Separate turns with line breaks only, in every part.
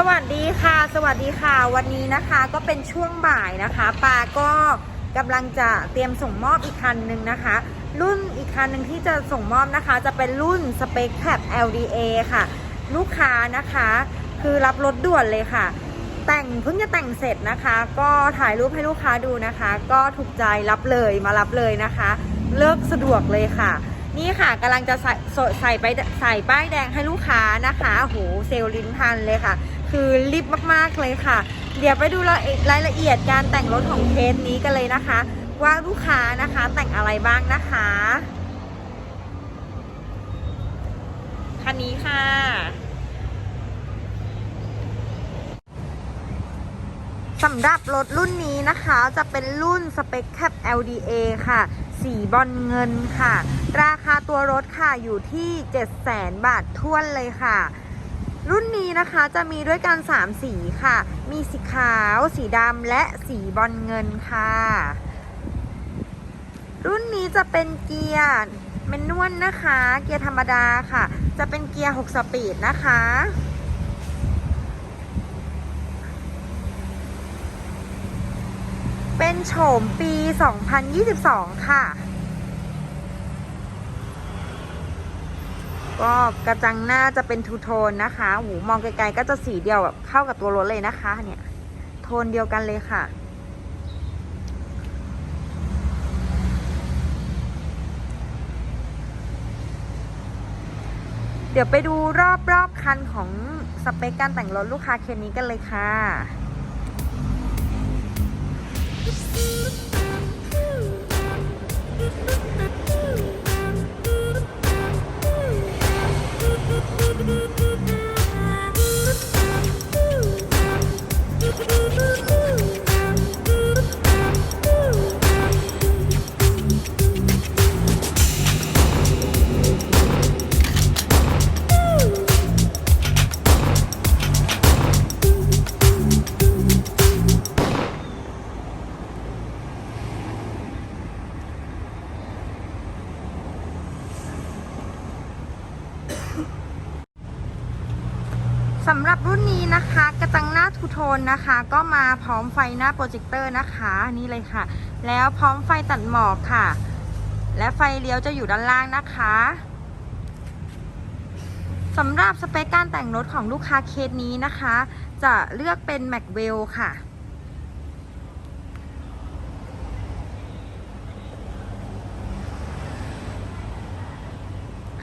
สวัสดีค่ะ สวัสดีค่ะ วันนี้นะคะก็เป็นช่วงบ่ายนะคะปาก็กำลังจะเตรียมส่งมอบอีกคันหนึ่งนะคะ รุ่นอีกคันหนึ่งที่จะส่งมอบนะคะ จะเป็นรุ่น Spec Cap LDA ค่ะ ลูกค้านะคะ คือรับรถด่วนเลยค่ะ แต่งเพิ่งจะแต่งเสร็จนะคะ ก็ถ่ายรูปให้ลูกค้าดูนะคะ ก็ถูกใจรับเลยมารับเลยนะคะ เลิกสะดวกเลยค่ะ นี่ค่ะกำลังจะใส่ใส่ใส่ไปใส่ป้ายแดงให้ลูกค้านะคะโหเซลลินพันเลยค่ะ คือรีบมากๆเลยค่ะ เดี๋ยวไปดูรายละเอียดการแต่งรถของเคสนี้กันเลยนะคะ ว่าลูกค้านะคะแต่งอะไรบ้างนะคะคันนี้ค่ะสำหรับรถรุ่นนี้นะคะจะเป็นรุ่น Spec Cap LDA ค่ะ สีบอลเงินค่ะ ราคาตัวรถค่ะอยู่ที่ 700,000 บาทท้วนเลยค่ะ รุ่นนี้นะคะจะมีด้วยกัน 3 สีค่ะ มีสีขาว สีดำและสีบอลเงินค่ะ รุ่นนี้จะเป็นเกียร์เมนนวลนะคะ เกียร์ธรรมดาค่ะ จะเป็นเกียร์ 6 สปีดนะคะเป็นโฉมปี 2022 ค่ะ ก็กระจังหน้าจะเป็นทูโทนนะคะหูมองไกลๆก็จะสีเดียวแบบเข้ากับตัวรถเลยนะคะ เนี่ย โทนเดียวกันเลยค่ะ เดี๋ยวไปดูรอบๆคันของสเปคการแต่งรถลูกค้าเคนนี้กันเลยค่ะ สำหรับรุ่นนี้นะคะกระจังหน้าทูโทนนะคะ ก็มาพร้อมไฟหน้าโปรเจคเตอร์นะคะนี่เลยค่ะ แล้วพร้อมไฟตัดหมอกค่ะ และไฟเลี้ยวจะอยู่ด้านล่างนะคะสำหรับสเปคการแต่งรถของลูกค้าเคสนี้นะคะ จะเลือกเป็น m a c w e l l ค่ะ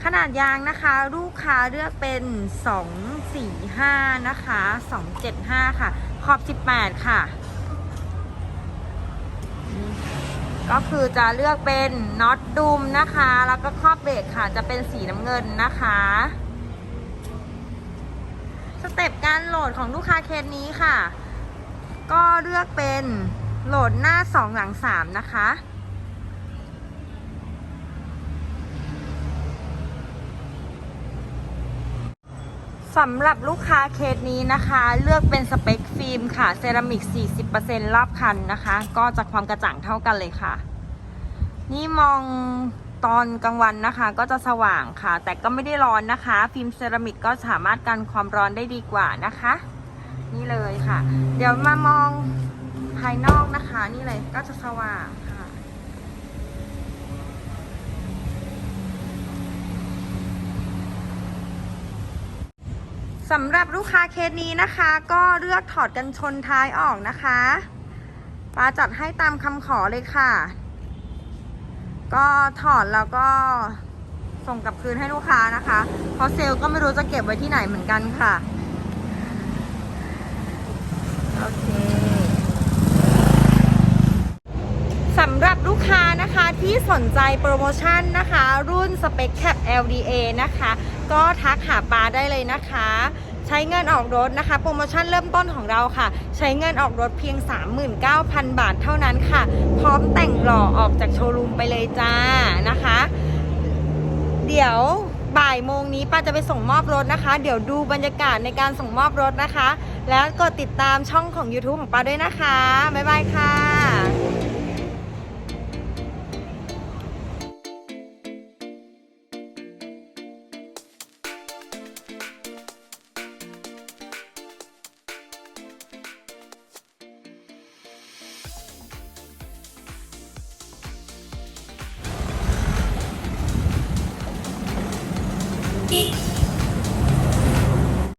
ขนาดยางนะคะ ลูกค้าเลือกเป็น 245 นะคะ 275 ค่ะ ขอบ 18 ค่ะ ก็คือจะเลือกเป็นน็อตดุมนะคะ แล้วก็ครอบเบรกค่ะจะเป็นสีน้ำเงินนะคะสเต็ปการโหลดของลูกค้าเคสนี้ค่ะ ก็เลือกเป็นโหลดหน้า 2 หลัง 3 นะคะ สำหรับลูกค้าเคสนี้นะคะ เลือกเป็นสเปคฟิล์มค่ะเซรามิก 40%รอบคันนะคะ ก็จะความกระจ่างเท่ากันเลยค่ะ นี่มองตอนกลางวันนะคะ ก็จะสว่างค่ะ แต่ก็ไม่ได้ร้อนนะคะ ฟิล์มเซรามิกก็สามารถกันความร้อนได้ดีกว่านะคะ นี่เลยค่ะ เดี๋ยวมามองภายนอกนะคะ นี่เลยก็จะสว่าง สำหรับลูกค้าเคสนี้นะคะ ก็เลือกถอดกันชนท้ายออกนะคะปาจัดให้ตามคำขอเลยค่ะ ก็ถอดแล้วก็ส่งกลับคืนให้ลูกค้านะคะ เพราะเซลล์ก็ไม่รู้จะเก็บไว้ที่ไหนเหมือนกันค่ะ โอเค สำหรับลูกค้า นะคะที่สนใจโปรโมชั่นนะคะ รุ่น Spec Cap LDA นะคะ ก็ทักหาปาได้เลยนะคะ ใช้เงินออกรถนะคะ โปรโมชั่นเริ่มต้นของเราค่ะ ใช้เงินออกรถเพียง 39,000 บาทเท่านั้นค่ะ พร้อมแต่งหล่อออกจากโชว์รูมไปเลยจ้านะคะ เดี๋ยวบ่ายโมงนี้ป้าจะไปส่งมอบรถนะคะ เดี๋ยวดูบรรยากาศในการส่งมอบรถนะคะ แล้วกดติดตามช่องของ YouTube ของป้าด้วยนะคะ บ๊ายบายค่ะ ค่ะ